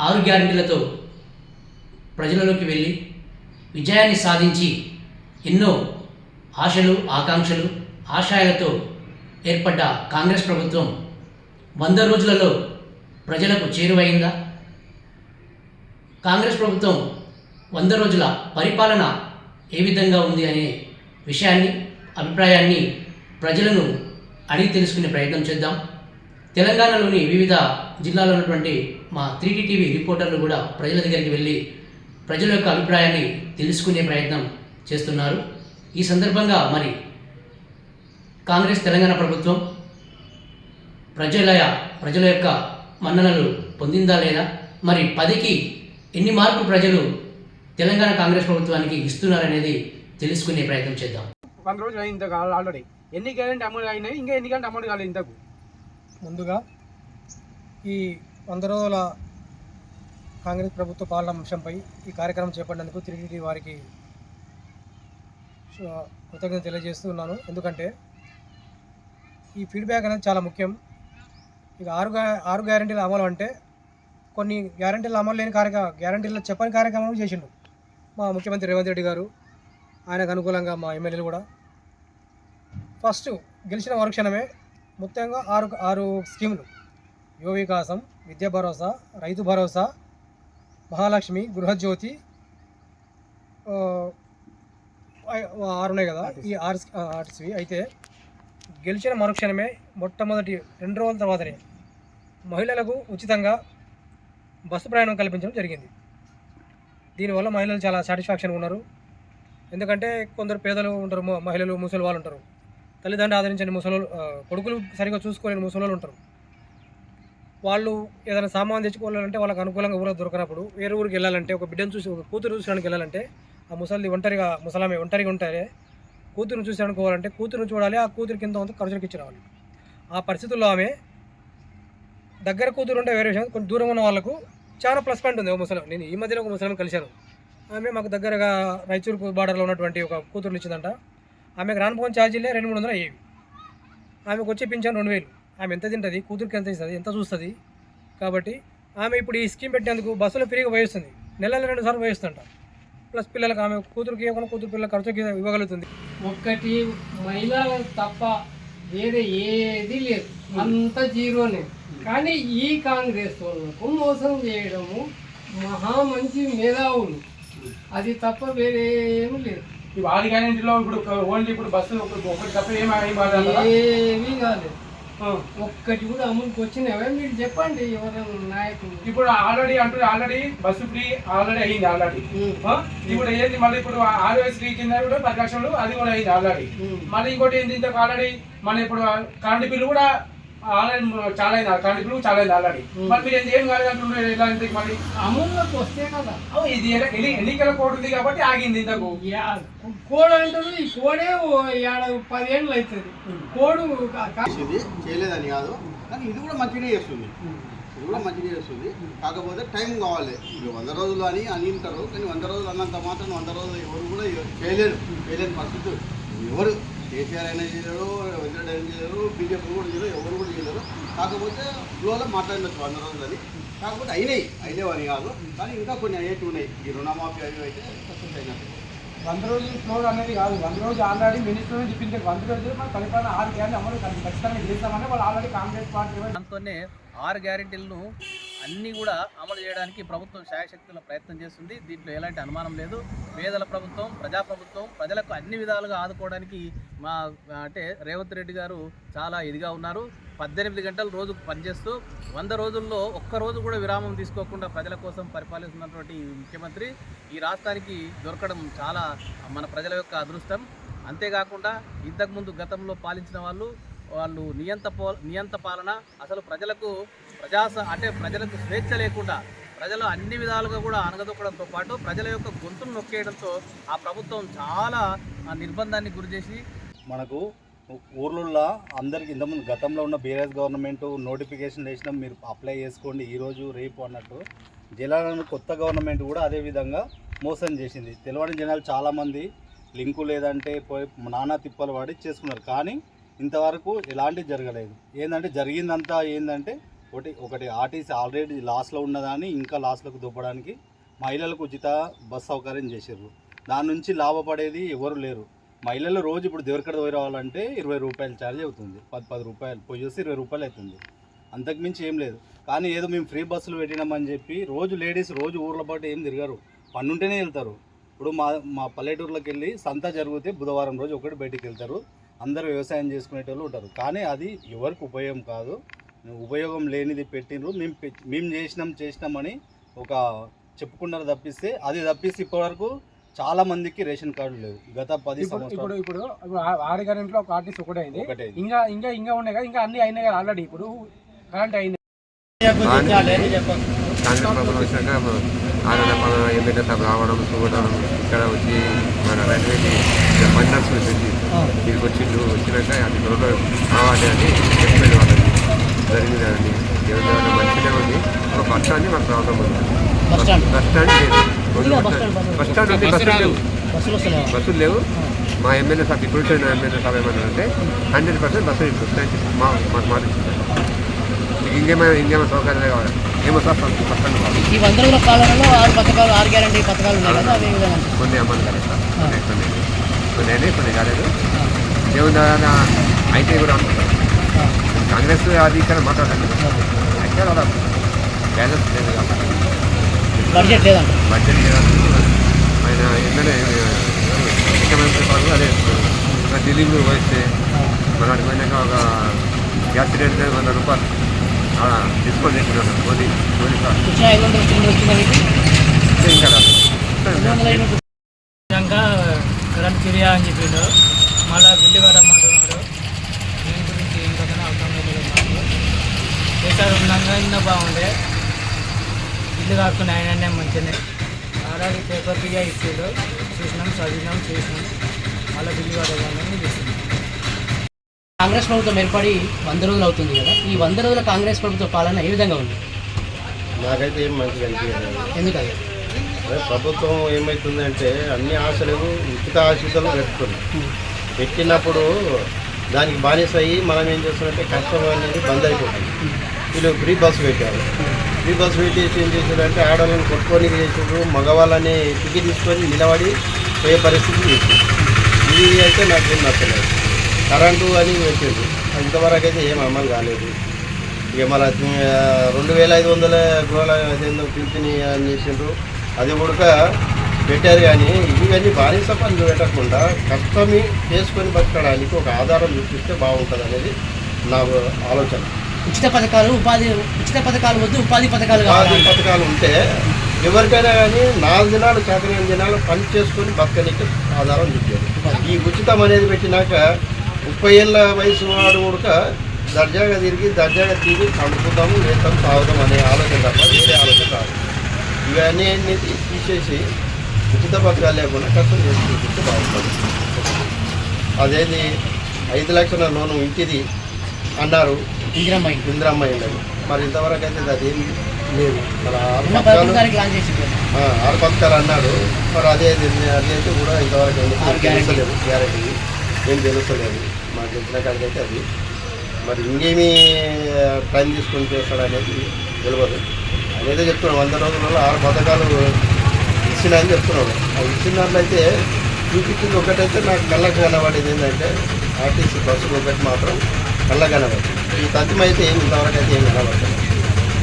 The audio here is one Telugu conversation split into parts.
ఆరు గ్యారంటీలతో ప్రజలలోకి వెళ్ళి విజయాన్ని సాధించి ఎన్నో ఆశలు ఆకాంక్షలు ఆశయాలతో ఏర్పడ్డ కాంగ్రెస్ ప్రభుత్వం వంద రోజులలో ప్రజలకు చేరువైందా? కాంగ్రెస్ ప్రభుత్వం వంద రోజుల పరిపాలన ఏ విధంగా ఉంది అనే విషయాన్ని అభిప్రాయాన్ని ప్రజలను అడిగి తెలుసుకునే ప్రయత్నం చేద్దాం. తెలంగాణలోని వివిధ జిల్లాలో ఉన్నటువంటి మా త్రీడీ టీవీ రిపోర్టర్లు కూడా ప్రజల దగ్గరికి వెళ్ళి ప్రజల యొక్క అభిప్రాయాన్ని తెలుసుకునే ప్రయత్నం చేస్తున్నారు. ఈ సందర్భంగా మరి కాంగ్రెస్ తెలంగాణ ప్రభుత్వం ప్రజల ప్రజల యొక్క మన్ననలు పొందిందా లేదా? మరి పదికి ఎన్ని మార్కులు ప్రజలు తెలంగాణ కాంగ్రెస్ ప్రభుత్వానికి ఇస్తున్నారనేది తెలుసుకునే ప్రయత్నం చేద్దాం. వంద రోజులు అయింది ఆల్రెడీ. ఎన్ని గ్యారెంటీ అమలు అయినాయి? ఇంకా ఎన్ని గంటలు అమలు కాలేదు ఇంతకు. ముందుగా ఈ వంద రోజుల కాంగ్రెస్ ప్రభుత్వ పాలన అంశంపై ఈ కార్యక్రమం చేపట్టినందుకు తిరిగి వారికి కృతజ్ఞత తెలియజేస్తున్నాను. ఎందుకంటే ఈ ఫీడ్బ్యాక్ అనేది చాలా ముఖ్యం. ఇక ఆరు ఆరు గ్యారంటీల అమలు అంటే కొన్ని గ్యారంటీల అమలు లేని కార్యక్రమం గ్యారంటీలు చెప్పని కార్యక్రమం చేసిండు మా ముఖ్యమంత్రి రేవంత్ రెడ్డి గారు. ఆయనకు అనుకూలంగా మా ఎమ్మెల్యేలు కూడా. ఫస్ట్ గెలిచిన మరుక్షణమే మొత్తంగా ఆరు ఆరు స్కీములు. యువ వికాసం విద్యా భరోసా రైతు భరోసా మహాలక్ష్మి గృహజ్యోతి ఆరు ఉన్నాయి కదా. ఈ ఆరు ఆర్ట్స్వి అయితే గెలిచిన మరుక్షణమే మొట్టమొదటి రెండు రోజుల తర్వాతనే మహిళలకు ఉచితంగా బస్సు ప్రయాణం కల్పించడం జరిగింది. దీనివల్ల మహిళలు చాలా సాటిస్ఫాక్షన్గా ఉన్నారు. ఎందుకంటే కొందరు పేదలు ఉంటారు మహిళలు ముసలి వాళ్ళు ఉంటారు. తల్లిదండ్రులు ఆదరించని ముసలోళ్ళు కొడుకులు సరిగా చూసుకోలేని ముసలోళ్ళు ఉంటారు. వాళ్ళు ఏదైనా సామాన్ తెచ్చుకోవాలంటే వాళ్ళకి అనుకూలంగా ఊరికి దొరకనప్పుడు వేరే ఊరికి వెళ్ళాలంటే ఒక బిడ్డను చూసి ఒక కూతురు చూసడానికి వెళ్ళాలంటే ఆ ముసలి ఒంటరిగా ముసలామె ఒంటరిగా ఉంటారే కూతురుని చూసి అనుకోవాలంటే కూతురుని చూడాలి ఆ కూతురు కింద ఉందో ఖర్చులకు ఇచ్చి వాళ్ళు ఆ పరిస్థితుల్లో ఆమె దగ్గర కూతురు ఉంటే వేరే విషయం కొంచెం దూరం ఉన్న వాళ్ళకు చాలా ప్లస్ పాయింట్ ఉంది. ఒక ముసలం నేను ఈ మధ్యలో ఒక ముసలం కలిశాను. ఆమె మాకు దగ్గరగా రాయచూరు బార్డర్లో ఉన్నటువంటి ఒక కూతురుని ఇచ్చిందంట. ఆమెకు రాను రానుపోని ఛార్జీలే రెండు మూడు వందలు అయ్యేవి. ఆమెకు వచ్చే పింఛన్ రెండు వేలు. ఆమె ఎంత తింటుంది? కూతురికి ఎంత ఇస్తుంది? ఎంత చూస్తుంది? కాబట్టి ఆమె ఇప్పుడు ఈ స్కీమ్ పెట్టేందుకు బస్సులో ఫ్రీగా వేయిస్తుంది నెలలో రెండు సార్లు వేయిస్తుంట ప్లస్ పిల్లలకు ఆమె కూతురికి ఇవ్వకుండా కూతురు పిల్లల ఖర్చుకి ఇవ్వగలుగుతుంది. ఒక్కటి మహిళలు తప్ప వేరే ఏది లేదు. అంత జీరోనే. కానీ ఈ కాంగ్రెస్ వాళ్ళకు మోసం చేయడము మహా మంచి మేధావులు. అది తప్ప వేరే ఏమీ లేదు. ఈ గ్యారెంటీలో ఇప్పుడు ఓన్లీ ఇప్పుడు బస్సు ఒకటి తప్ప ఏం ఏం బాధ ఏమీ కాలేదు ఒక్కటి కూడా అమలుకి వచ్చినావే? మీరు చెప్పండి ఎవరైనా నాయకులు? ఇప్పుడు ఆల్రెడీ అంటుంది ఆల్రెడీ బస్సు ఫ్రీ ఆల్రెడీ అయింది ఆల్రెడీ. ఇప్పుడు ఏంది మళ్ళీ ఇప్పుడు ఆర్ఎస్ ఫ్రీ కింద కూడా పది లక్షలు అది కూడా అయింది ఆల్రెడీ. మళ్ళీ ఇంకోటి ఏంది ఇంతకు ఆల్రెడీ మన ఇప్పుడు కరెంట్ బిల్లు కూడా ఆల్రెడీ చాలా అయింది బిల్లు చాలా అయింది ఆల్రెడీ మరి మీరు ఏంది ఏం కాలేదు అంటున్నారు ఎలా అంటే మళ్ళీ? అమల్లోకి వస్తే కదా. అవు, ఇది ఎన్నికల కోడ్ ఉంది కాబట్టి ఆగింది ఇంతకు. యా- కోడ్ అంటారు ఈ కోడే ఓ ఏడ పదేళ్ళు అవుతుంది కోడు చేయలేదని కాదు కానీ ఇది కూడా మంచిగా చేస్తుంది. ఇది కూడా మంచిగా చేస్తుంది. కాకపోతే టైం కావాలి. ఇప్పుడు వంద రోజులు అని అని కానీ వంద రోజులు అన్నంత మాత్రం వంద రోజులు ఎవరు కూడా చేయలేరు. చేయలేని పరిస్థితి ఎవరు కేసీఆర్ అయినా చేయలేరు వెంకటరెడ్డి అయినా చేయలేరు బీజేపీ కూడా చేయలేరు ఎవరు కూడా చేయలేరు. కాకపోతే ఫ్లోలో మాట్లాడవచ్చు వంద రోజులు అని. కాకపోతే అయినాయి అయిలేవని కాదు. కానీ ఇంకా కొన్ని అయ్యేటి ఉన్నాయి. ఈ రుణమాఫీ అవి అయితే సక్సెస్ అయినట్టు వంద రోజులు ఫ్లోర్ అనేది కాదు. వంద రోజులు ఆల్రెడీ మినిస్టర్ చెప్పింది వంద రోజులు మన పరిపాలన ఆరు గ్యారెంటీ అమలు ఖచ్చితంగా చేస్తామని వాళ్ళు ఆల్రెడీ కాంగ్రెస్ పార్టీ దాంతోనే ఆరు గ్యారెంటీలను అన్నీ కూడా అమలు చేయడానికి ప్రభుత్వం శాయశక్తుల ప్రయత్నం చేస్తుంది. దీంట్లో ఎలాంటి అనుమానం లేదు. పేదల ప్రభుత్వం ప్రజాప్రభుత్వం ప్రజలకు అన్ని విధాలుగా ఆదుకోవడానికి మా అంటే రేవంత్ రెడ్డి గారు చాలా ఇదిగా ఉన్నారు. పద్దెనిమిది గంటలు రోజుకు పనిచేస్తూ వంద రోజుల్లో ఒక్క రోజు కూడా విరామం తీసుకోకుండా ప్రజల కోసం పరిపాలిస్తున్నటువంటి ముఖ్యమంత్రి ఈ రాష్ట్రానికి దొరకడం చాలా మన ప్రజల యొక్క అదృష్టం. అంతేకాకుండా ఇంతకుముందు గతంలో పాలించిన వాళ్ళు వాళ్ళు నియంత పో నియంత పాలన అసలు ప్రజలకు ప్రజాస అంటే ప్రజలకు స్వేచ్ఛ లేకుండా ప్రజలు అన్ని విధాలుగా కూడా అనగదొక్కడంతో పాటు ప్రజల యొక్క గొంతును నొక్కేయడంతో ఆ ప్రభుత్వం చాలా ఆ నిర్బంధాన్ని గురి చేసి మనకు ఊర్లలో అందరికి ఇంతకుముందు గతంలో ఉన్న బీఆర్ఎస్ గవర్నమెంట్ నోటిఫికేషన్ వేసినాం మీరు అప్లై చేసుకోండి ఈరోజు రేపు అన్నట్టు. జిల్లాలను కొత్త గవర్నమెంట్ కూడా అదే విధంగా మోసం చేసింది. తెలియని జనాలు చాలామంది లింకు లేదంటే పోయి నానా తిప్పలు వాడి చేసుకున్నారు. కానీ ఇంతవరకు ఎలాంటిది జరగలేదు. ఏంటంటే జరిగిందంతా ఏంటంటే ఒకటి ఒకటి ఆర్టీసీ ఆల్రెడీ లాస్లో ఉన్నదాన్ని ఇంకా లాస్లోకి దూపడానికి మహిళలకు ఉచిత బస్ సౌకర్యం చేసారు దాని నుంచి లాభపడేది ఎవరు లేరు. మహిళలు రోజు ఇప్పుడు దేవరికడ పోయి రావాలంటే ఇరవై రూపాయలు ఛార్జ్ అవుతుంది. పది పది రూపాయలు పోయి చూస్తే ఇరవై రూపాయలు అవుతుంది. అంతకుమించి ఏం లేదు. కానీ ఏదో మేము ఫ్రీ బస్సులు పెట్టినామని చెప్పి రోజు లేడీస్ రోజు ఊర్ల పాటు ఏం తిరగరు. పన్నుంటేనే వెళ్తారు. ఇప్పుడు మా మా పల్లెటూర్లోకి వెళ్ళి సంత జరిగితే బుధవారం రోజు ఒకటి బయటికి వెళ్తారు. అందరూ వ్యవసాయం చేసుకునేటోళ్ళు ఉంటారు. కానీ అది ఎవరికి ఉపయోగం కాదు. ఉపయోగం లేనిది పెట్టిండ్రు. మేము పె- మేము చేసినాం చేసినామని ఒక చెప్పుకున్నారు తప్పిస్తే అది తప్పిస్తే ఇప్పటివరకు చాలా మందికి రేషన్ కార్డు లేవు గత పది ఇప్పుడు ఇప్పుడు సంవత్సరాలు ఇప్పుడు ఇప్పుడు ఆ- ఆరు కరెంట్లో ఒక ఆర్టీసీ ఒకటే అయింది. ఒకటే ఇంకా ఇంకా ఇంకా ఉన్నాయి కదా ఇంకా అన్ని అయినాయి కదా ఆల్రెడీ ఇప్పుడు కరెంట్ అయింది వచ్చాక ఆనంద ఎమ్మెల్యే సభ రావడం చూడడం ఇక్కడ వచ్చి మన రైల్వేకి బండర్స్ వచ్చింది ఇక్కడికి వచ్చిండు వచ్చినాక అది త్వరలో కావాలి అని చెప్పేది వాళ్ళకి. జరిగింది అండి ఏమైనా మంచిగా ఉంది. ఒక బస్ స్టాండ్ మాకు ప్రాబ్లం ఉంది బస్ స్టాండ్. బస్ స్టాండ్ లేదు. బస్ స్టాండ్, ఉంది బస్సులు లేవు. బస్సులు లేవు. మా ఎమ్మెల్యే సార్ ఇప్పుడు వచ్చిన ఎమ్మెల్యే సార్ ఏమన్నారంటే హండ్రెడ్ పర్సెంట్ బస్సు మా మాకు మాట ఇచ్చింది మీకు ఇంకేమైనా ఇంకేమైనా సౌకర్యాలు కావాలి ఏమో సార్ కావాలి ఈ వంద రోజుల పాలనలో ఆరు పథకాలు ఆరు గ్యారంటీ పథకాలు ఉన్నాయి కదా విధంగా. కొన్ని అమలు కాలేదు సార్ కొన్ని కొన్ని. అయినాయి కొన్ని కాలేదు. ఏముందా అయితే కూడా అనుకుంటారు కాంగ్రెస్ అది ఇక్కడ మాట్లాడాలి అయితే అలా బ్యాలెన్స్ లేదు కాబట్టి. బడ్జెట్ లేదంట. బడ్జెట్ ఆయన ఎమ్మెల్యే ముఖ్యమంత్రి అదే ఒక ఢిల్లీలో పోయిస్తే మన అటు పోయినాక ఒక గ్యాస్ సిలిండర్ వంద రూపాయలు. ఇంకా విధంగా కరెంట్ ఫిర్యా అని చెప్పిండు మళ్ళీ బిల్లు కట్టమంటున్నాడు దీని గురించి ఏం కథనో అర్థం లేదు మాకు కేసీఆర్ ఉన్నాక ఇంకా బాగుండే. ఇల్లు కాకుండా ఆయననే మంచిగానే ఆరాడి పేపర్ ఫిర్యా ఇచ్చిండు. చూసినాం చదివినాం చేసినాం. మళ్ళీ బిల్లు కట్టదామని చేసినాం. కాంగ్రెస్ ప్రభుత్వం ఏర్పడి వంద రోజులు అవుతుంది కదా ఈ వంద రోజుల కాంగ్రెస్ ప్రభుత్వ పాలన ఏ విధంగా ఉంది? నాకైతే ఏం మంచిగా అనిపించలేదు. ఎందుకది అదే ప్రభుత్వం ఏమవుతుందంటే అన్ని ఆశలు ఉచిత ఆశితలు పెట్టుకున్నాం పెట్టినప్పుడు దానికి బానిస అయ్యి మనం ఏం చేస్తున్నామంటే కష్టం అనేది బంద్ అయిపోతుంది. వీళ్ళు ఫ్రీ బస్సు పెట్టారు. ఫ్రీ బస్సు పెట్టేసి ఏం చేశారంటే ఆడవాళ్ళని కొట్టుకొని చేసారు మగవాళ్ళని టికెట్ తీసుకొని నిలబడి పోయే పరిస్థితి ఇది అయితే నాకేం నచ్చలేదు. కరెంటు అని పెట్టిండ్రు ఇంతవరకు అయితే ఏం అమలు కాలేదు. ఇక మన రెండు వేల ఐదు వందల గృహాల అదేందో పింఛని అని చేసిండ్రు. అది కూడా పెట్టారు కానీ ఇవన్నీ బానిస పనులు పెట్టకుండా కష్టమి చేసుకొని బతకడానికి ఒక ఆధారం చూపిస్తే బాగుంటుంది అనేది నా ఆలోచన. ఉచిత పథకాలు ఉపాధి ఉచిత పథకాలు వద్దు ఉపాధి పథకాలు ఉపాధి పథకాలు ఉంటే ఎవరికైనా కానీ నాలుగు దినాలు చాకరీ దినాలు పని చేసుకొని బతకనికి ఆధారం చూపారు ఈ ఉచితం అనేది పెట్టినాక ముప్పై ఏళ్ళ వయసు వాడు కూడా దర్జాగా తిరిగి దర్జాగా తిరిగి పండుకుందాము వేస్తాం తాగుదాం అనే ఆలోచన తప్ప వేరే ఆలోచన కాదు. ఇవన్నీ తీసేసి ఉచిత పథకాలు లేకుండా కష్టం చేసి చూపిస్తే బాగుంటుంది. అదేది? ఐదు లక్షల లోను ఇంటిది అన్నారు ఇందిరమ్మ ఇందిరమ్మ ఇళ్ళని మరి ఇంతవరకు అయితే అది ఏం లేదు. మరి ఆరు పథకాలు ఆరు పథకాలు అన్నారు మరి అదే అది అయితే కూడా ఇంతవరకు ఏం. తెలుస్తలేదు. గ్యారెంటీ. ఏం తెలుస్తలేదు. మాకు కాడికైతే అది. మరి ఇంకేమి టైం తీసుకొని చేస్తాడు అనేది తెలియదు అనేది చెప్తున్నాడు వంద రోజులలో ఆరు పథకాలు ఇచ్చినాయని చెప్తున్నాడు అది ఇచ్చిన దాంట్లో అయితే చూపించింది ఒకటైతే నాకు కళ్ళకు కనబడేది ఏంటంటే ఆర్టీసీ బస్సులు ఒకటి మాత్రం కళ్ళకు కనబడింది. ఈ తథ్యం అయితే ఏమి ఇంతవరకు అయితే ఏమి కనబడలేదు.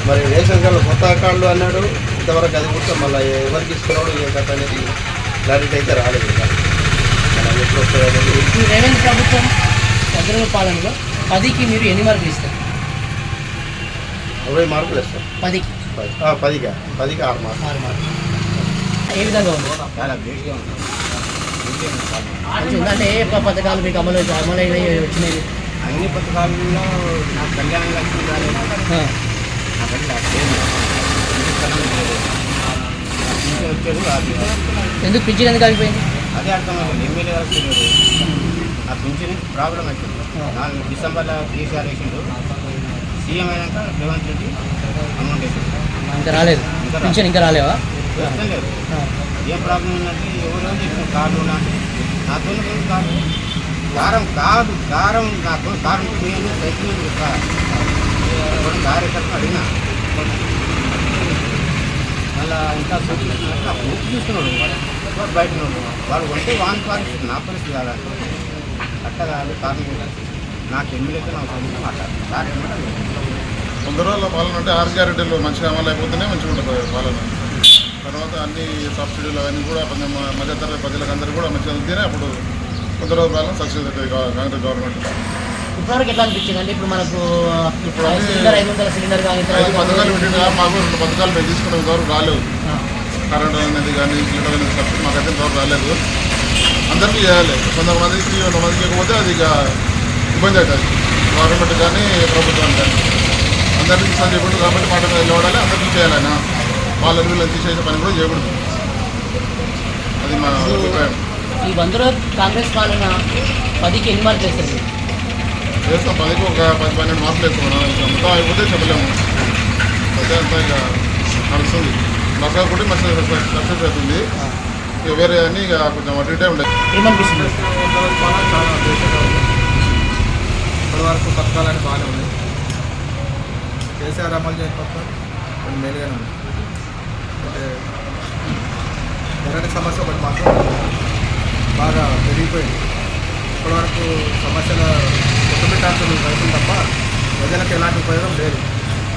మరి రేషన్ కార్డు కొత్త కార్డులు అన్నాడు ఇంతవరకు అది కూడా మళ్ళీ ఎవరికి ఇస్తున్నాడు ఏ కథ అనేది క్లారిటీ అయితే రాలేదు. ఇంకా ఎప్పుడు వస్తుంది అనేది ప్రభుత్వం రోజుల పాలనలో పదికి మీరు ఎన్ని మార్కులు ఇస్తారు? అరవై మార్కులు ఇస్తాం పదికి పది. ఆ, పదిగా పదికి ఆరు మార్కులు. ఆరు మార్కులు. ఏ విధంగా ఉంది? అంటే ఏ పథకాలు మీకు అమలు అమలైనవి వచ్చినాయి? అన్ని పథకాలలో నాకు కళ్యాణ లక్ష్మి రాలేదు ఎందుకు పింఛన్ ఎందుకు ఆగిపోయింది? అదే అర్థం ఎమ్మెల్యే గారు ఆ పింఛన్ ప్రాబ్లం వచ్చింది నాలుగు డిసెంబర్లో కేసీఆర్ వేసిండు. సీఎం అయినాక రేవంత్ రెడ్డి అమౌంట్ వేసిండు. ఇంకా రాలేదు? పింఛన్ ఇంకా రాలేవా? వేస్తాం లేదు. ఏం ప్రాబ్లం ఉందంటే ఎవరో చెప్పిన కార్డు నాకు నాతో కార్డు కారం కాదు. కారం నాతో కారం నేను సైకిల్ కార్యకర్త అడిగినా. మళ్ళా ఇంకా బుక్ చూస్తున్నాడు వాడు. బయట వాడు కొంటే వాని పరిస్థితి నా పరిస్థితి కాదు అట్ట కాదు నాకు ఎమ్మెల్యేతో నాకు సంబంధం మాట్లాడు కార్యక్రమం వంద రోజుల పాలన అంటే ఆరు గ్యారెంటీలు మంచిగా అమలు అయిపోతేనే మంచిగా ఉంటుంది పాలన. తర్వాత అన్ని సబ్సిడీలు అవన్నీ కూడా కొంచెం మధ్యతరగతి ప్రజలకు అందరికీ కూడా మంచిగా ఉంటేనే అప్పుడు వంద రోజుల పాలన సక్సెస్ అవుతుంది కాంగ్రెస్ గవర్నమెంట్. ఇప్పటివరకు ఎట్లా అనిపించింది? అంటే ఇప్పుడు మనకు ఇప్పుడు అన్ని- సిలిండర్ ఐదు వందల సిలిండర్ కానీ ఐదు పథకాలు పెట్టింది కదా, మాకు రెండు పథకాలు మేము తీసుకున్న ఇంతవరకు రాలేదు. కరెంట్ అనేది కానీ సిలిండర్ అనేది సబ్సిడీ మాకైతే ఇంతవరకు రాలేదు. అందరికీ చేయాలి. కొంతమందికి కొంతమందికి ఇవ్వకపోతే అది ఇక ఇబ్బంది అవుతుంది. గవర్నమెంట్ కానీ ప్రభుత్వం కానీ. అందరికీ ఇస్తాను చెప్పండి కాబట్టి మాట మీద నిలబడాలి. అందరికీ చేయాలన్నా వాళ్ళని వీళ్ళని తీసేసే పని కూడా చేయకూడదు. అది మా అభిప్రాయం. ఈ వంద కాంగ్రెస్ పాలన పదికి ఎన్ని మార్కులు వేస్తారు? వేస్తాం. పదికి ఒక పది పన్నెండు మార్కులు వేస్తున్నాం ఇంకా మొత్తం అయిపోతే చెప్పలేము. అదే అంతా ఇక నడుస్తుంది. మసాలా కూడా మంచి సక్సెస్ అవుతుంది. ఇక వేరే అన్నీ ఇక కొంచెం అటు ఇటే ఉంటాయి ఏమనిపిస్తుంది? ఇప్పటి వరకు పథకాలని బాగానే ఉంది కేసీఆర్ అమలు చేయని పథకాలు కొన్ని మేలుగానే ఉంది అంటే కరెంట్ సమస్య ఒకటి మాత్రం బాగా పెరిగిపోయింది. ఇప్పటివరకు సమస్యల కొట్టుబిట్టాల్సిన రైతులు తప్ప ప్రజలకు ఎలాంటి ఉపయోగం లేదు.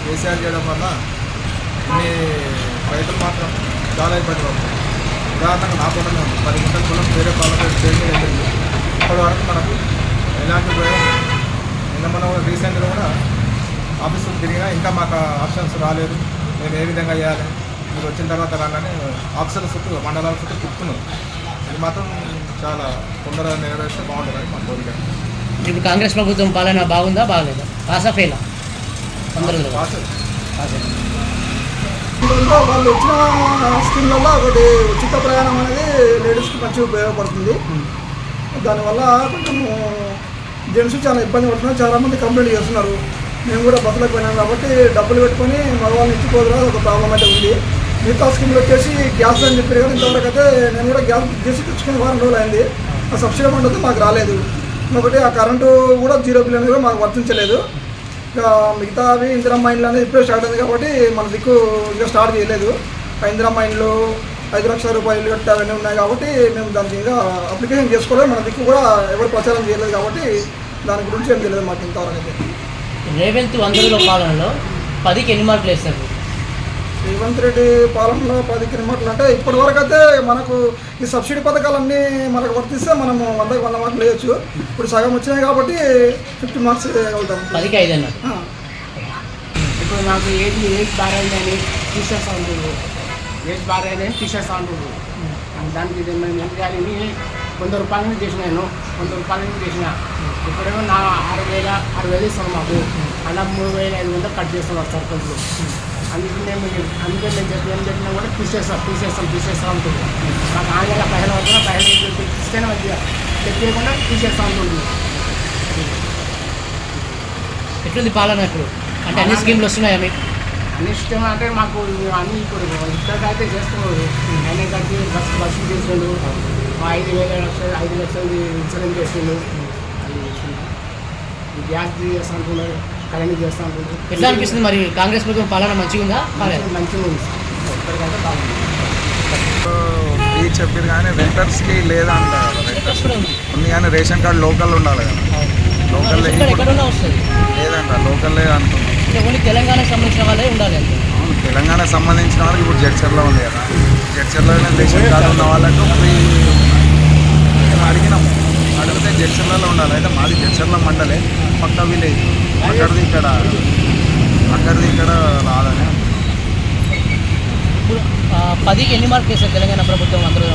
కేసీఆర్ చేయడం వల్ల ఇన్ని రైతులు మాత్రం చాలా ఇబ్బంది పడుతుంది ఉదాహరణకు నా పొలం ఉంది. పది గుంటల పొలం వేరే పాలన చేంజ్ అయింది ఇప్పటివరకు మనకు ఎలాంటి లేదు. నిన్న మనం రీసెంట్గా కూడా ఆఫీసులు తిరిగినా ఇంకా మాకు ఆప్షన్స్ రాలేదు. మేము ఏ విధంగా చేయాలి? మీరు వచ్చిన తర్వాత రాగానే ఆఫీసుల చుట్టూ మండలాల చుట్టూ తిప్పుతున్నాం ఇది మాత్రం చాలా తొందరగా నెరవేరిస్తే బాగుంటుందని మా కోరిక. ఇప్పుడు కాంగ్రెస్ ప్రభుత్వం పాలన బాగుందా బాగలేదా? పాసా ఫెయిలా? వంద రోజులు పాస్. ఇందులో వాళ్ళు వచ్చిన స్కీమ్లలో ఒకటి ఉచిత ప్రయాణం అనేది లేడీస్కి మంచిగా ఉపయోగపడుతుంది. దానివల్ల కొంచెం జెంట్స్ చాలా ఇబ్బంది పడుతున్నారు. చాలామంది కంప్లైంట్ చేస్తున్నారు. మేము కూడా బస్సులకు పోయినాం కాబట్టి డబ్బులు పెట్టుకొని మగవాళ్ళని ఇచ్చిపోదురా ఒక ప్రాబ్లం అయితే ఉంది. మిగతా స్కీమ్లు వచ్చేసి గ్యాస్ అని చెప్పారు కానీ ఇంతవరకు అయితే నేను కూడా గ్యాస్ బుక్ చేసి తెచ్చుకుని వారం రోజులు అయింది. ఆ సబ్సిడీ అమౌంట్ అయితే మాకు రాలేదు. ఒకటి ఆ కరెంటు కూడా జీరో బిల్ అనేది కూడా మాకు వర్తించలేదు. ఇక మిగతావి ఇందిరా మైండ్లోనే అనేది ఇప్పుడే స్టార్ట్ అయింది కాబట్టి మన దిక్కు ఇంకా స్టార్ట్ చేయలేదు. ఇందిరా మైండ్లు ఐదు లక్షల రూపాయలు కట్టి అవన్నీ ఉన్నాయి కాబట్టి మేము దానికి ఇంకా అప్లికేషన్ చేసుకోలేదు. మన దిక్కు కూడా ఎవరు ప్రచారం చేయలేదు కాబట్టి దాని గురించి ఏం తెలియదు మాకు ఇంతవరకు అయితే. రేవంత్ వంద పాలనలో పదికి ఎన్ని మార్కులు వేస్తారు? రేవంత్ రెడ్డి పాలనలో పది కిలోమీటర్లు అంటే ఇప్పటి వరకు అయితే మనకు ఈ సబ్సిడీ పథకాలన్నీ మనకు వర్తిస్తే మనము వందకి వంద మార్కులు వేయచ్చు. ఇప్పుడు సగం వచ్చినాయి కాబట్టి ఫిఫ్టీ మార్క్స్ వెళ్తాం పదికి ఐదు. ఇప్పుడు నాకు ఏది ఏది బారైందని తీసేస్తా ఉంటుంది ఏది బారైందని తీసేస్తా ఉంటుంది దానికి ఇది మేము ఏం వంద రూపాయల చేసిన నేను? వంద రూపాయల చేసిన? ఇప్పుడేమో నా ఆరు వేల ఆరు వేలు ఇస్తాను మాకు. అలా మూడు వేల ఐదు వందలు కట్ చేస్తున్నారు సర్పంచ్లు. అందుకే మేము అందుకే మేము చెప్పి ఏం చెప్పినా కూడా తీసేస్తాం తీసేస్తాం తీసేస్తాం ఉంటుంది మాకు ఆంగ్ల పైన వద్ద పైన ఇస్తేనే మంచిగా తెప్పకుండా తీసేస్తా ఉంటుంది ఎట్లుంది పాలన ఇప్పుడు? అంటే అన్ని స్కీమ్లు వస్తున్నాయా మీకు అన్ని ఇష్టం అంటే మాకు అన్ని ఇప్పుడు ఇక్కడికైతే చేస్తున్నారు. ఆయన కట్టి బస్సు బస్సు చేసిండు ఐదు వేల లక్షలు ఐదు లక్షలు ఇన్సూరెన్స్ చేసిండు. అది గ్యాస్ చేస్తా అంటున్నారు. కరెంట్ చేస్తా ఎట్లా అనిపిస్తుంది మరి? కాంగ్రెస్ ప్రభుత్వం పాలన మంచిగా ఉందా? మంచిగా ఉంది ఫ్రీ చెప్పారు కానీ రెంటర్స్కి లేదా అంటారు రెంటర్స్ ఎక్కడ ఉంది? ఉంది కానీ రేషన్ కార్డు లోకల్ ఉండాలి కదా. లోకల్ లేదంట లోకల్ లేదంటున్నాం అంటే ఓన్లీ తెలంగాణకు సంబంధించిన వాళ్ళే ఉండాలి అవును తెలంగాణకు సంబంధించిన వాళ్ళకి ఇప్పుడు జడ్చర్లో ఉంది కదా. జడ్చర్లోనే రేషన్ కార్డు ఉన్న వాళ్ళకు ఫ్రీ. మేము అడిగినాము. అడిగితే జడ్చర్లలో ఉండాలి. అయితే మాది జడ్చర్ల మండలే. పక్క విలేజ్. అక్కడిది ఇక్కడ అక్కడిది ఇక్కడ రాదని. ఇప్పుడు పదికి ఎన్ని మార్కులు వేస్తారు తెలంగాణ ప్రభుత్వం అందరూ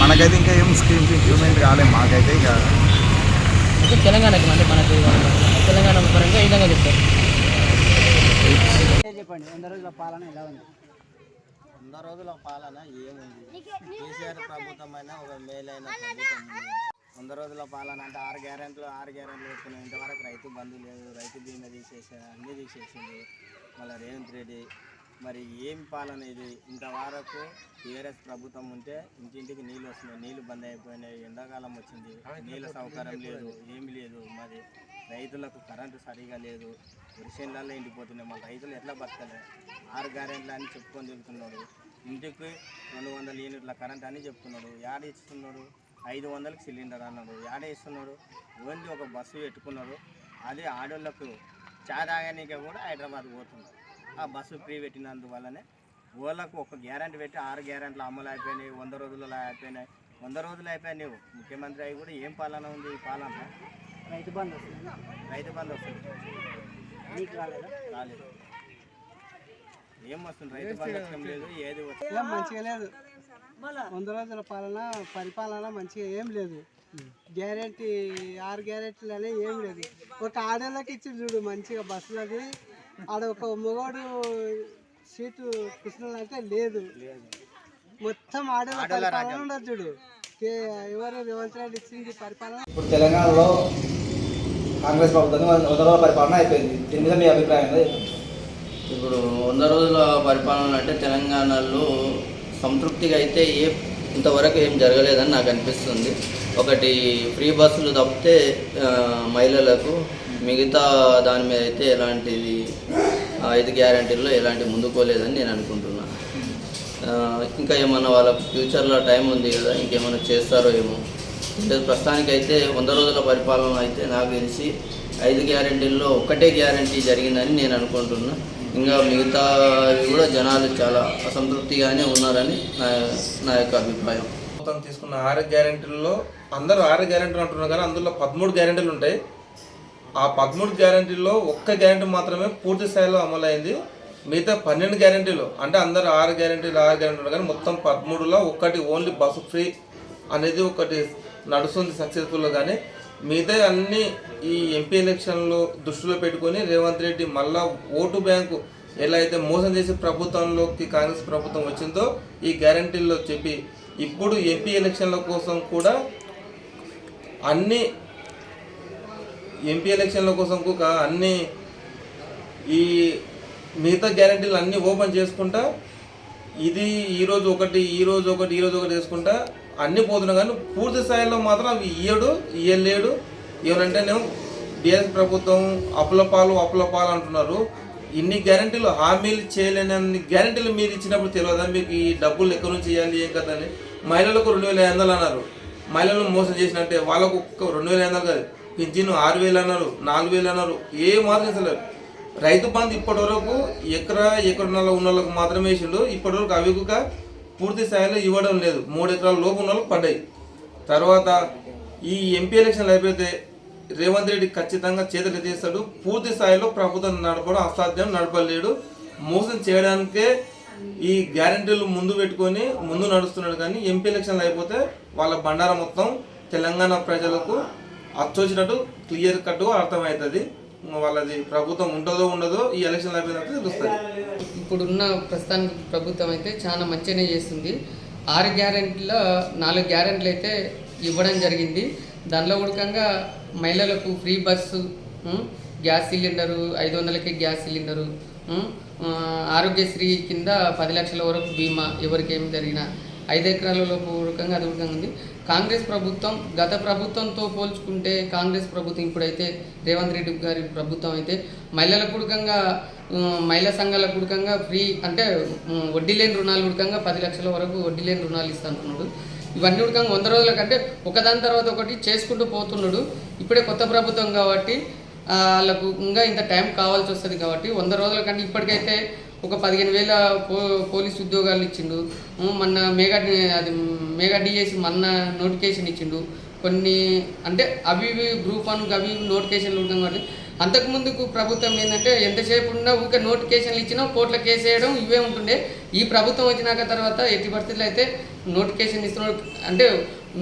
మనకైతే ఇంకా ఏం స్కీమ్స్ ఇంప్లిమెంట్ కాలేదు మాకైతే ఇక అంటే తెలంగాణకి అంటే మనకి తెలంగాణ పరంగా ఈ విధంగా చెప్తారు? చెప్పండి. వంద రోజుల పాలన ఎలా ఉంది? వంద రోజుల పాలన ఏముంది? కేసీఆర్ ప్రభుత్వం అయినా ఒక మేలైన ప్రభుత్వం. వంద రోజుల పాలన అంటే ఆరు గ్యారెంట్లు ఆరు గ్యారెంట్లు పెట్టుకున్నాం ఇంతవరకు రైతు బంధు లేదు. రైతు బీమా తీసేసారు అన్నీ తీసేసింది మళ్ళీ రేవంత్ రెడ్డి. మరి ఏం పాలన ఇది? ఇంతవరకు టీఆర్ఎస్ ప్రభుత్వం ఉంటే ఇంటింటికి నీళ్ళు వస్తున్నాయి. నీళ్ళు బంద్ అయిపోయినాయి. ఎండాకాలం వచ్చింది. నీళ్ళ సౌకర్యం లేదు. ఏమి లేదు. మరి రైతులకు కరెంటు సరిగా లేదు. వర్షంలలో ఎండిపోతున్నాయి. మన రైతులు ఎట్లా బతకలే? ఆరు గ్యారెంట్లు అని చెప్పుకొని తిరుగుతున్నాడు. ఇంటికి రెండు వందల యూనిట్ల కరెంట్ అని చెప్తున్నాడు. యాడ ఇస్తున్నాడు ఐదు వందలకు సిలిండర్ అన్నాడు. యాడ ఇస్తున్నాడు ఓన్లీ ఒక బస్సు పెట్టుకున్నాడు. అది ఆడోళ్ళకు చాయ్ తాగానికే కూడా హైదరాబాద్ పోతున్నారు ఆ బస్సు ఫ్రీ పెట్టినందువల్లనే ఓళ్ళకు ఒక గ్యారెంటీ పెట్టి ఆరు గ్యారెంట్లు అమలు అయిపోయినాయి. వంద రోజులలో అయిపోయినాయి. వంద రోజులు అయిపోయాయి నువ్వు ముఖ్యమంత్రి అయి కూడా ఏం పాలన ఉంది? ఈ పాలన? రైతు బంధు వస్తుంది. రైతు బంధు వస్తుంది. రాలేదు. ఏం వస్తుంది? రైతు బంధు వచ్చడం లేదు ఏది వస్తుంది? ఏం మంచిగా లేదు. వంద రోజుల పాలన పరిపాలన మంచిగా ఏం లేదు. గ్యారెంటీ ఆరు గ్యారెంటీలు అనేవి ఏం లేదు. ఒక ఆడోళ్ళకి ఇచ్చి చూడు మంచిగా బస్సులది ఆడ ఒక మొగోడు సీటు కూర్చున్నాడంటే లేదు. మొత్తం ఆడోళ్ళ పరిపాలన ఉండదు చూడు. ఎవరు రేవంత్ రెడ్డి ఇచ్చింది పరిపాలన? ఇప్పుడు తెలంగాణలో కాంగ్రెస్ ప్రభుత్వం వంద రోజుల పరిపాలన అయిపోయింది. దీని మీద మీ అభిప్రాయం? ఇప్పుడు వంద రోజుల పరిపాలన అంటే తెలంగాణలో సంతృప్తిగా అయితే ఏ ఇంతవరకు ఏం జరగలేదని నాకు అనిపిస్తుంది. ఒకటి ఫ్రీ బస్సులు తప్పితే మహిళలకు మిగతా దాని మీద అయితే ఎలాంటిది ఐదు గ్యారంటీల్లో ఎలాంటి ముందుకోలేదని నేను అనుకుంటున్నా. ఇంకా ఏమన్నా వాళ్ళ ఫ్యూచర్లో టైం ఉంది కదా ఇంకేమైనా చేస్తారో ఏమో. అంటే ప్రస్తుతానికైతే వంద రోజుల పరిపాలన అయితే నాకు తెలిసి ఐదు గ్యారంటీల్లో ఒకటే గ్యారంటీ జరిగిందని నేను అనుకుంటున్నాను ఇంకా మిగతా కూడా జనాలు చాలా అసంతృప్తిగానే ఉన్నారని నా నా యొక్క అభిప్రాయం. ప్రభుత్వం తీసుకున్న ఆరు గ్యారెంటీల్లో అందరూ ఆరు గ్యారెంటీలు అంటున్నారు కానీ అందులో పదమూడు గ్యారెంటీలు ఉంటాయి. ఆ పదమూడు గ్యారెంటీలో ఒక్క గ్యారెంటీ మాత్రమే పూర్తి స్థాయిలో అమలైంది. మిగతా పన్నెండు గ్యారెంటీలు అంటే అందరు ఆరు గ్యారెంటీలు ఆరు గ్యారెంటీలు కానీ మొత్తం పదమూడులో ఒక్కటి ఓన్లీ బస్సు ఫ్రీ అనేది ఒకటి నడుస్తుంది సక్సెస్ఫుల్గా కానీ మిగతా అన్ని ఈ ఎంపీ ఎలక్షన్లు దృష్టిలో పెట్టుకొని రేవంత్ రెడ్డి మళ్ళా ఓటు బ్యాంకు ఎలా అయితే మోసం చేసి ప్రభుత్వంలోకి కాంగ్రెస్ ప్రభుత్వం వచ్చిందో ఈ గ్యారంటీల్లో చెప్పి ఇప్పుడు ఎంపీ ఎలక్షన్ల కోసం కూడా అన్ని ఎంపీ ఎలక్షన్ల కోసం కూడా అన్ని ఈ మిగతా గ్యారంటీలు అన్నీ ఓపెన్ చేసుకుంటా ఇది ఈరోజు ఒకటి ఈరోజు ఒకటి ఈరోజు ఒకటి చేసుకుంటా అన్నీ పోతున్నాయి కానీ పూర్తి స్థాయిలో మాత్రం అవి ఇయ్యడు ఇయ్యలేడు. నేను బీఎస్ ప్రభుత్వం అప్పులపాలు అప్పులపాలు అంటున్నారు. ఇన్ని గ్యారంటీలు హామీలు చేయలేని గ్యారంటీలు మీరు ఇచ్చినప్పుడు తెలియదా మీకు ఈ డబ్బులు ఎక్కడి నుంచి ఇవ్వాలి ఏం కదా అని? మహిళలకు రెండు వేల ఐదు వందలు అన్నారు. మహిళలను మోసం చేసినట్టే వాళ్ళకు ఒక్క రెండు వేల ఐదు వందలు కాదు పింఛను ఆరు వేలు అన్నారు నాలుగు వేలు అన్నారు. ఏ మాత్రం ఇస్తలేరు రైతు బంధు ఇప్పటి వరకు ఎకరా ఎకరన్నర ఉన్న వాళ్ళకు మాత్రమే వేసిండు ఇప్పటి వరకు అవి కూడా పూర్తి స్థాయిలో ఇవ్వడం లేదు. మూడు ఎకరాల లోపు ఉన్న పడ్డాయి. తర్వాత ఈ ఎంపీ ఎలక్షన్లు అయిపోతే రేవంత్ రెడ్డి ఖచ్చితంగా చేతులు తీస్తాడు పూర్తి స్థాయిలో ప్రభుత్వం నడపడం అసాధ్యం నడపలేడు. మోసం చేయడానికే ఈ గ్యారంటీలు ముందు పెట్టుకొని ముందు నడుస్తున్నాడు కానీ ఎంపీ ఎలక్షన్లు అయిపోతే వాళ్ళ బండారం మొత్తం తెలంగాణ ప్రజలకు అచ్చొచ్చినట్టు క్లియర్ కట్గా అర్థమవుతుంది. వాళ్ళది ప్రభుత్వం ఉంటుందో ఉండదో ఈ ఎలక్షన్లు అయిపోయిన తర్వాత తెలుస్తుంది. ఇప్పుడున్న ప్రస్తుతానికి ప్రభుత్వం అయితే చాలా మంచిగానే చేస్తుంది. ఆరు గ్యారెంటీలో నాలుగు గ్యారెంటీలు అయితే ఇవ్వడం జరిగింది. దానిలో ఉడకంగా మహిళలకు ఫ్రీ బస్సు గ్యాస్ సిలిండరు ఐదు వందలకి గ్యాస్ సిలిండరు ఆరోగ్యశ్రీ కింద పది లక్షల వరకు బీమా ఎవరికి ఏమి జరిగినా. ఐదు ఎకరాలలోపు ఉడకంగా అది ఉడకంగా ఉంది. కాంగ్రెస్ ప్రభుత్వం గత ప్రభుత్వంతో పోల్చుకుంటే కాంగ్రెస్ ప్రభుత్వం ఇప్పుడైతే రేవంత్ రెడ్డి గారి ప్రభుత్వం అయితే మహిళల కుడకంగా మహిళా సంఘాల ఉడకంగా ఫ్రీ అంటే వడ్డీ లేని రుణాలు ఉడకంగా పది లక్షల వరకు వడ్డీ లేని రుణాలు ఇస్తుంటున్నాడు ఇవన్నీ ఉడకంగా వంద రోజుల కంటే ఒకదాని తర్వాత ఒకటి చేసుకుంటూ పోతున్నాడు. ఇప్పుడే కొత్త ప్రభుత్వం కాబట్టి వాళ్ళకు ఇంకా ఇంత టైం కావాల్సి వస్తుంది కాబట్టి వంద రోజుల కంటే ఇప్పటికైతే ఒక పదిహేను వేల పో పోలీస్ ఉద్యోగాలు ఇచ్చిండు. మొన్న మెగా అది మెగా డిఎస్సి మొన్న నోటిఫికేషన్ ఇచ్చిండు. కొన్ని అంటే అవి ఇవి గ్రూప్ వన్ అవి నోటిఫికేషన్లు ఉంటాం కాబట్టి అంతకుముందుకు ప్రభుత్వం ఏంటంటే ఎంతసేపు ఉన్నా ఊరికే నోటిఫికేషన్లు ఇచ్చినా కోర్టులో కేసు వేయడం ఇవే ఉంటుండే. ఈ ప్రభుత్వం వచ్చినాక తర్వాత ఎట్టి పరిస్థితులు అయితే నోటిఫికేషన్ ఇస్తున్నాడు అంటే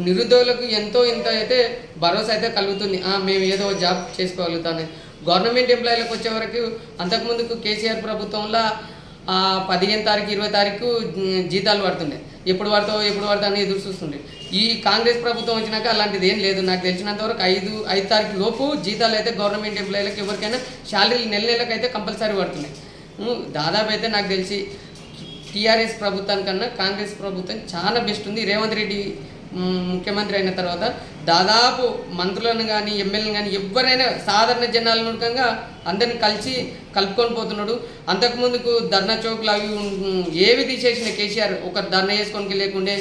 నిరుద్యోగులకు ఎంతో ఇంత అయితే భరోసా అయితే కలుగుతుంది. మేము ఏదో జాబ్ చేసుకోగలుగుతామని. గవర్నమెంట్ ఎంప్లాయీలకు వచ్చే వరకు అంతకుముందుకు కేసీఆర్ ప్రభుత్వంలో పదిహేను తారీఖు ఇరవై తారీఖు జీతాలు పడుతుండే. ఎప్పుడు పడతావు ఎప్పుడు పడతావు అని ఎదురు చూస్తుండే. ఈ కాంగ్రెస్ ప్రభుత్వం వచ్చినాక అలాంటిది ఏం లేదు. నాకు తెలిసినంతవరకు ఐదు ఐదు తారీఖు లోపు జీతాలు అయితే గవర్నమెంట్ ఎంప్లాయీలకు ఎవరికైనా శాలరీలు నెల నెలకు అయితే కంపల్సరీ పడుతున్నాయి దాదాపు అయితే నాకు తెలిసి టీఆర్ఎస్ ప్రభుత్వానికన్నా కాంగ్రెస్ ప్రభుత్వం చాలా బెస్ట్ ఉంది. రేవంత్ రెడ్డి ముఖ్యమంత్రి అయిన తర్వాత దాదాపు మంత్రులను కానీ ఎమ్మెల్యేలను కానీ ఎవరైనా సాధారణ జనాల అందరిని కలిసి కలుపుకొని పోతున్నాడు. అంతకుముందుకు ధర్నా చౌక్లు అవి ఏవి తీసేసిన కేసీఆర్ ఒక ధర్నా చేసుకోనికి లేకుండే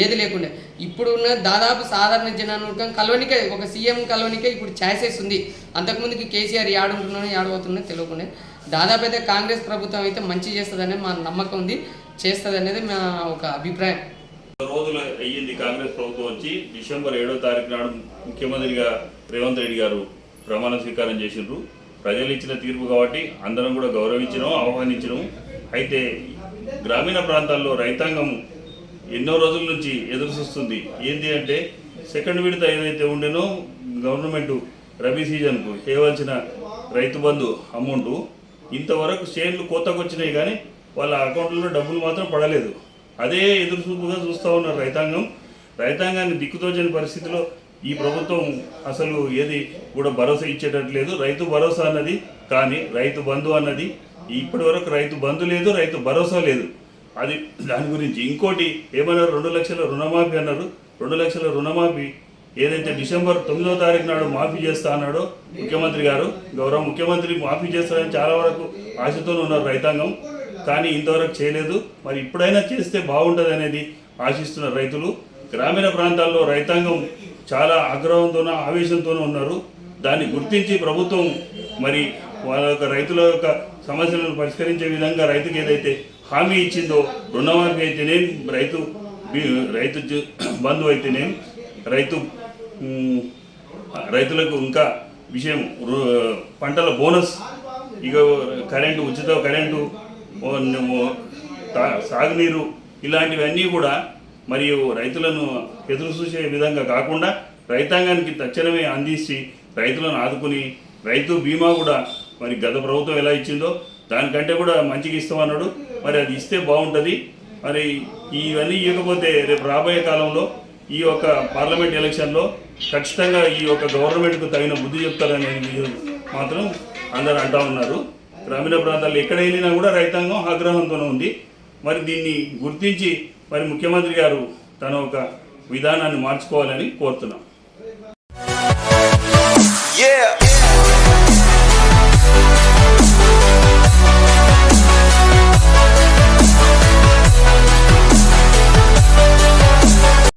ఏది లేకుండే. ఇప్పుడు ఉన్న దాదాపు సాధారణ జనాల కలవనికే ఒక సీఎం కలవనికే ఇప్పుడు ఛాయిసెస్ ఉంది. అంతకుముందుకి కేసీఆర్ యాడుంటున్నానో యాడబోతున్నా తెలియకుండా. దాదాపు అయితే కాంగ్రెస్ ప్రభుత్వం అయితే మంచి చేస్తుందనే మా నమ్మకం ఉంది. చేస్తుంది అనేది మా ఒక అభిప్రాయం. రోజులు అయ్యింది కాంగ్రెస్ ప్రభుత్వం వచ్చి డిసెంబర్ ఏడో తారీఖు నాడు ముఖ్యమంత్రిగా రేవంత్ రెడ్డి గారు ప్రమాణ స్వీకారం చేసిండ్రు. ప్రజలు ఇచ్చిన తీర్పు కాబట్టి అందరం కూడా గౌరవించడం ఆహ్వానించడం అయితే గ్రామీణ ప్రాంతాల్లో రైతాంగం ఎన్నో రోజుల నుంచి ఎదురు చూస్తుంది. ఏంటి అంటే సెకండ్ విడత ఏదైతే ఉండేనో గవర్నమెంట్ రబీ సీజన్కు చేయవలసిన రైతు బంధు అమౌంట్. ఇంతవరకు షేర్లు కొత్తగా వచ్చినాయి కానీ వాళ్ళ అకౌంట్లో డబ్బులు మాత్రం పడలేదు. అదే ఎదురు చూపుగా చూస్తూ ఉన్నారు రైతాంగం. రైతాంగాన్ని దిక్కుతోచని పరిస్థితిలో ఈ ప్రభుత్వం అసలు ఏది కూడా భరోసా ఇచ్చేటట్లేదు రైతు భరోసా అన్నది కానీ రైతు బంధు అన్నది ఇప్పటి వరకు రైతు బంధు లేదు రైతు భరోసా లేదు. అది దాని గురించి ఇంకోటి ఏమన్నారు? రెండు లక్షల రుణమాఫీ అన్నారు. రెండు లక్షల రుణమాఫీ ఏదైతే డిసెంబర్ తొమ్మిదో తారీఖు నాడు మాఫీ చేస్తా అన్నాడో ముఖ్యమంత్రి గారు గౌరవ ముఖ్యమంత్రి మాఫీ చేస్తారని చాలా వరకు ఆశతో ఉన్నారు రైతాంగం. కానీ ఇంతవరకు చేయలేదు. మరి ఇప్పుడైనా చేస్తే బాగుంటుంది అనేది ఆశిస్తున్న రైతులు. గ్రామీణ ప్రాంతాల్లో రైతాంగం చాలా ఆగ్రహంతోనూ ఆవేశంతోనూ ఉన్నారు. దాన్ని గుర్తించి ప్రభుత్వం మరి వాళ్ళ యొక్క రైతుల యొక్క సమస్యలను పరిష్కరించే విధంగా రైతుకి ఏదైతే హామీ ఇచ్చిందో రుణమాఫీ అయితేనేం రైతు రైతు బంధువు బంధు అయితేనేం రైతు రైతులకు ఇంకా విషయం పంటల బోనస్ ఇక కరెంటు ఉచిత కరెంటు సాగునీరు ఇలాంటివన్నీ కూడా మరియు రైతులను ఎదురు చూసే విధంగా కాకుండా రైతాంగానికి తక్షణమే అందించి రైతులను ఆదుకుని రైతు బీమా కూడా మరి గత ప్రభుత్వం ఎలా ఇచ్చిందో దానికంటే కూడా మంచిగా ఇస్తామన్నాడు మరి అది ఇస్తే బాగుంటుంది. మరి ఇవన్నీ ఇవ్వకపోతే రేపు రాబోయే కాలంలో ఈ యొక్క పార్లమెంట్ ఎలక్షన్లో ఖచ్చితంగా ఈ యొక్క గవర్నమెంట్కు తగిన బుద్ధి చెప్తారని మాత్రం అందరూ అంటా ఉన్నారు. గ్రామీణ ప్రాంతాల్లో ఎక్కడ వెళ్ళినా కూడా రైతాంగం ఆగ్రహంతోనే ఉంది మరి దీన్ని గుర్తించి మరి ముఖ్యమంత్రి గారు తన ఒక విధానాన్ని మార్చుకోవాలని కోరుతున్నాం Yeah.